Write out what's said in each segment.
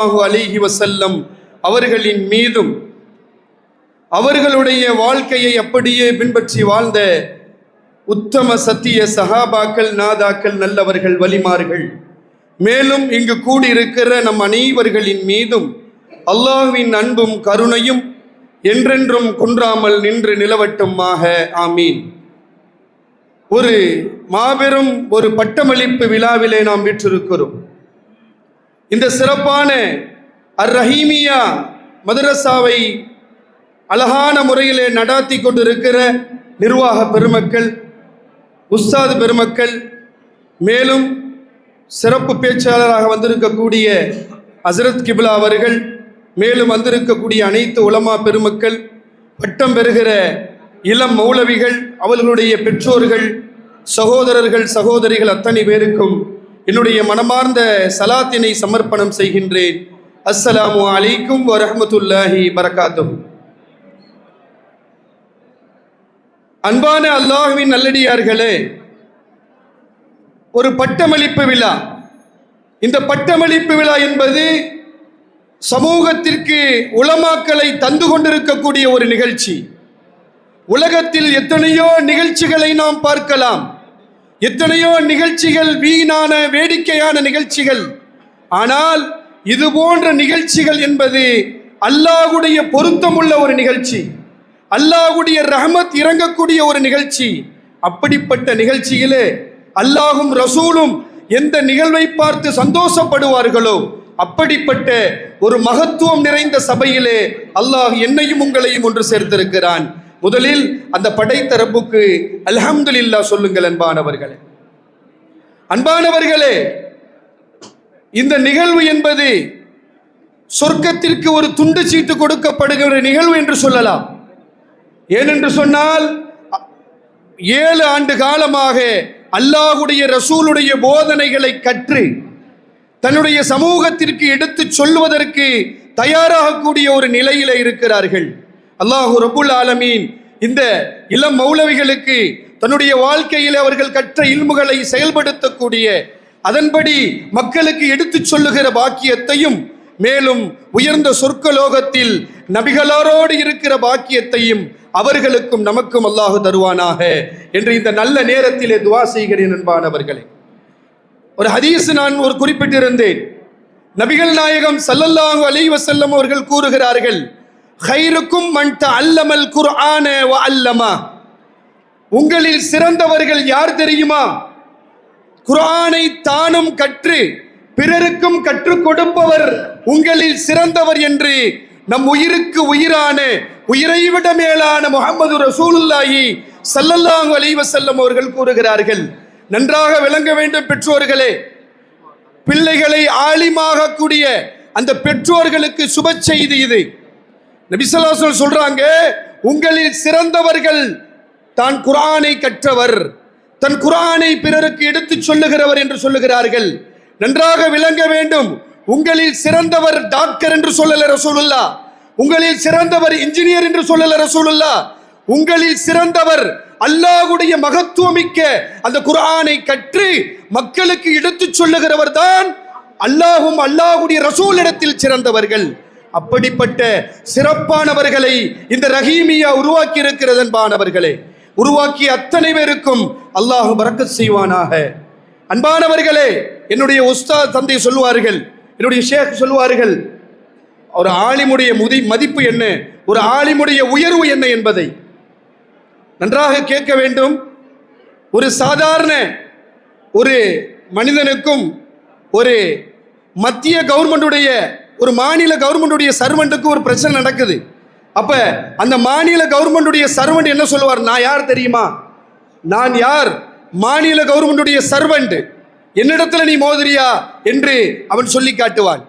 ஸல்லல்லாஹு அலைஹி அவர்களின் மீதும் அவர்களுடைய வாழ்க்கையை அப்படியே பின்பற்றி வாழ்ந்த உத்தம சத்திய சகாபாக்கள் நாதாக்கள் நல்லவர்கள் வலிமார்கள். மேலும் இங்கு கூடியிருக்கிற நம் அனைவர்களின் மீதும் அல்லாஹ்வின் அன்பும் கருணையும் என்றென்றும் குன்றாமல் நின்று நிலவட்டுமாக. ஆமீன். ஒரு மாபெரும் ஒரு பட்டமளிப்பு விழாவிலே நாம் விற்றிருக்கிறோம். இந்த சிறப்பான அர் ரஹீமியா மதரசாவை அழகான முறையிலே நடாத்தி கொண்டிருக்கிற நிர்வாக பெருமக்கள் உஸ்தாது பெருமக்கள் மேலும் சிறப்பு பேச்சாளராக வந்திருக்கக்கூடிய ஹசரத் கிபிலா அவர்கள் மேலும் வந்திருக்கக்கூடிய அனைத்து உலமா பெருமக்கள் பட்டம் பெறுகிற இளம் மௌலவிகள் அவர்களுடைய பெற்றோர்கள் சகோதரர்கள் சகோதரிகள் அத்தனை பேருக்கும் என்னுடைய மனமார்ந்த சலாத்தினை சமர்ப்பணம் செய்கின்றேன். அஸ்ஸலாமு அலைக்கும் வரஹமத்துல்லாஹி பரகாத்தும் அன்பான அல்லாஹுவின் நல்லடியார்களே ஒரு பட்டமளிப்பு விழா. இந்த பட்டமளிப்பு விழா என்பது சமூகத்திற்கு உளமாக்களை தந்து கொண்டிருக்கக்கூடிய ஒரு நிகழ்ச்சி. உலகத்தில் எத்தனையோ நிகழ்ச்சிகளை நாம் பார்க்கலாம். எத்தனையோ நிகழ்ச்சிகள் வீணான வேடிக்கையான நிகழ்ச்சிகள். ஆனால் இது போன்ற நிகழ்ச்சிகள் என்பது அல்லாஹுடைய பொருத்தமுள்ள ஒரு நிகழ்ச்சி. அல்லாஹ்வுடைய ரஹமத் இறங்கக்கூடிய ஒரு நிகழ்ச்சி. அப்படிப்பட்ட நிகழ்ச்சியிலே அல்லாஹும் ரசூலும் எந்த நிகழ்வை பார்த்து சந்தோஷப்படுவார்களோ அப்படிப்பட்ட ஒரு மகத்துவம் நிறைந்த சபையிலே அல்லாஹ் என்னையும் உங்களையும் ஒன்று சேர்த்திருக்கிறான். முதலில் அந்த படைத்தரப்புக்கு அல்ஹம்துலில்லா சொல்லுங்கள் அன்பானவர்களே. அன்பானவர்களே இந்த நிகழ்வு என்பது சொர்க்கத்திற்கு ஒரு துண்டு சீட்டு கொடுக்கப்படுகிற நிகழ்வு என்று சொல்லலாம். ஏனென்று சொன்னால் ஏழு ஆண்டு காலமாக அல்லாஹுடைய ரசூலுடைய போதனைகளை கற்று தன்னுடைய சமூகத்திற்கு எடுத்துச் சொல்வதற்கு தயாராகக்கூடிய ஒரு நிலையில இருக்கிறார்கள். அல்லாஹு ரபுல் ஆலமீன் இந்த இளம் மௌலவிகளுக்கு தன்னுடைய வாழ்க்கையில் அவர்கள் கற்ற இல்முகளை செயல்படுத்தக்கூடிய அதன்படி மக்களுக்கு எடுத்துச் சொல்லுகிற பாக்கியத்தையும் மேலும் உயர்ந்த சொர்க்கலோகத்தில் நபிகளாரோடு இருக்கிற பாக்கியத்தையும் அவர்களுக்கும் நமக்கும் அல்லாஹு தருவானாக என்று இந்த நல்ல நேரத்திலே துவா செய்கிறேன் அன்பானவர்களே. ஒரு ஹதீஸ் நான் ஒரு குறிப்பிட்டிருந்தேன். நபிகள் நாயகம் சல்லல்லாஹு அலைஹி வஸல்லம் அவர்கள் கூறுகிறார்கள் ஹைருக்கும் மண்ட அல்லமல் குர்ஆன வ அல்லமா உங்களில் சிறந்தவர்கள் யார் தெரியுமா? குர்ஆனை தானும் கற்று பிறருக்கும் கற்றுக் கொடுப்பவர் உங்களில் சிறந்தவர் என்று நம் உயிருக்கு உயிரான உயிரை விட மேலான முகமது ரசூலுல்லாஹி சல்லல்லாஹு அலைஹி செல்லம் அவர்கள் கூறுகிறார்கள். நன்றாக விளங்க வேண்டும் பெற்றோர்களே. பிள்ளைகளை ஆலிமாகக்கூடிய அந்த பெற்றோர்களுக்கு சுப செய்தி இது. நபிசல்லாசல் சொல்றாங்க உங்களில் சிறந்தவர்கள் தான் குரானை கற்றவர். தன் குரானை பிறருக்கு எடுத்துச் சொல்லுகிறவர் என்று சொல்லுகிறார்கள். நன்றாக விளங்க வேண்டும். உங்களில் சிறந்தவர் டாக்டர் என்று சொல்லல ரசூலுல்லா உங்களில் சிறந்தவர் இன்ஜினியர் என்று சொல்லல ரசூலுல்லா உங்களில் சிறந்தவர் அல்லாஹுடைய மகத்துவமிக்க அந்த குரானை கற்று மக்களுக்கு எடுத்துச் சொல்லுகிறவர் தான் அல்லாஹும் ரசூல் ரசூலிடத்தில் சிறந்தவர்கள். அப்படிப்பட்ட சிறப்பானவர்களை இந்த ரஹீமியா உருவாக்கி இருக்கிறது அன்பானவர்களே. உருவாக்கிய அத்தனை பேருக்கும் அல்லாஹு பறக்க செய்வானாக. அன்பானவர்களே என்னுடைய உஸ்தா தந்தை சொல்லுவார்கள் என்னுடைய ஷேக் சொல்லுவார்கள் ஒரு ஆளிமுடைய முதி மதிப்பு என்ன? ஒரு ஆளிமுடைய உயர்வு என்ன என்பதை. நன்றாக கேட்க வேண்டும். ஒரு சாதாரண ஒரு மனிதனுக்கும் ஒரு மத்திய கவர்மெண்டுடைய ஒரு மாநில கவர்மெண்டுடைய சர்வெண்ட்டுக்கு ஒரு பிரச்சனை நடக்குது. அப்ப அந்த மாநில கவர்மெண்டுடைய சர்வெண்ட் என்ன சொல்லுவார்? நான் யார் தெரியுமா? நான் யார்? மாநில கவர்மெண்டுடைய சர்வெண்ட். என்னிடத்துல நீ மோதிரியா என்று அவன் சொல்லி காட்டுவான்.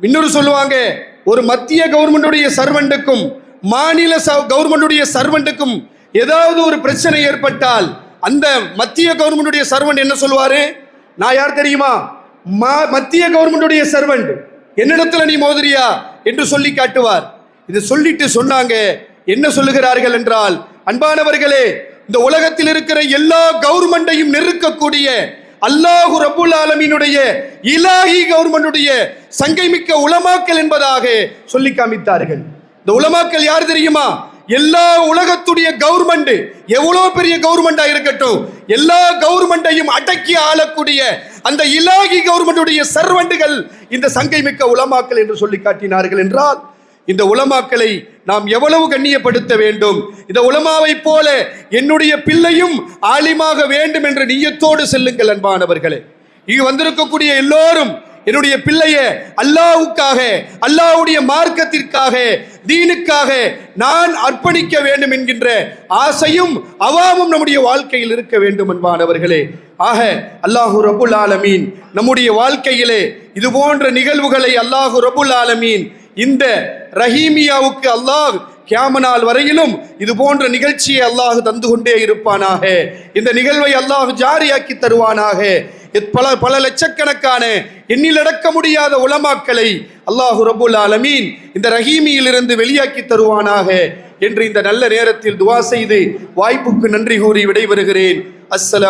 இன்னொரு சொல்லுவாங்க ஒரு மத்திய கவர்மெண்டுடைய சர்வெண்ட்டுக்கும் மாநில ச- கவர்மெண்டுடைய சர்வெண்ட்டுக்கும் ஏதாவது ஒரு பிரச்சனை ஏற்பட்டால் அந்த மத்திய கவர்மெண்டுடைய சர்வெண்ட் என்ன சொல்லுவாரு? நான் யார் தெரியுமா? மா- மத்திய கவர்மெண்டுடைய சர்வெண்ட். என்னிடத்துல நீ மோதிரியா என்று சொல்லி காட்டுவார். இது சொல்லிட்டு சொன்னாங்க. என்ன சொல்லுகிறார்கள் என்றால் அன்பானவர்களே இந்த உலகத்தில் இருக்கிற எல்லா கவர்மெண்டையும் நெருக்கக்கூடிய அல்லாஹு ரபுல் ஆலமீனுடைய இலாஹி கவர்மெண்டுடைய சங்கை மிக்க உலமாக்கல் என்பதாக சொல்லி காமித்தார்கள். இந்த உலமாக்கல் யார் தெரியுமா? எல்லா உலகத்துடைய கவர்மெண்ட் எவ்வளவு பெரிய கவர்மெண்டா இருக்கட்டும் எல்லா கவர்மெண்டையும் அடக்கி ஆளக்கூடிய அந்த இலாகி கவர்மெண்டுடைய சர்வண்டுகள் இந்த சங்கை மிக்க உலமாக்கல் என்று சொல்லி காட்டினார்கள் என்றால் இந்த உலமாக்களை நாம் எவ்வளவு கண்ணியப்படுத்த வேண்டும்? இந்த உலமாவை போல என்னுடைய பிள்ளையும் ஆலிமாக வேண்டும் என்ற நியத்தோடு செல்லுங்கள் அன்பானவர்களே. இங்கு வந்திருக்கக்கூடிய எல்லோரும் என்னுடைய பிள்ளைய அல்லாவுக்காக அல்லாவுடைய மார்க்கத்திற்காக தீனுக்காக நான் அர்ப்பணிக்க வேண்டும் என்கின்ற ஆசையும் அவாவும் நம்முடைய வாழ்க்கையில் இருக்க வேண்டும் அன்பானவர்களே ஆக அல்லாஹு ரபுல் ஆலமீன் நம்முடைய வாழ்க்கையிலே இது போன்ற நிகழ்வுகளை அல்லாஹு ரபுல் ஆலமீன் இந்த ரஹீமியாவுக்கு அல்லாஹ் கியாமனால் வரையிலும் இது போன்ற நிகழ்ச்சியை அல்லாஹ் தந்து கொண்டே இருப்பானாக. இந்த நிகழ்வை அல்லாஹ் ஜாரியாக்கி தருவானாக. பல பல லட்சக்கணக்கான எண்ணிலடக்க முடியாத உலமாக்களை அல்லாஹு ரபுல் ஆலமீன் இந்த ரஹீமியிலிருந்து வெளியாக்கி தருவானாக என்று இந்த நல்ல நேரத்தில் துவா செய்து வாய்ப்புக்கு நன்றி கூறி விடைபெறுகிறேன். அஸ்ஸலாம்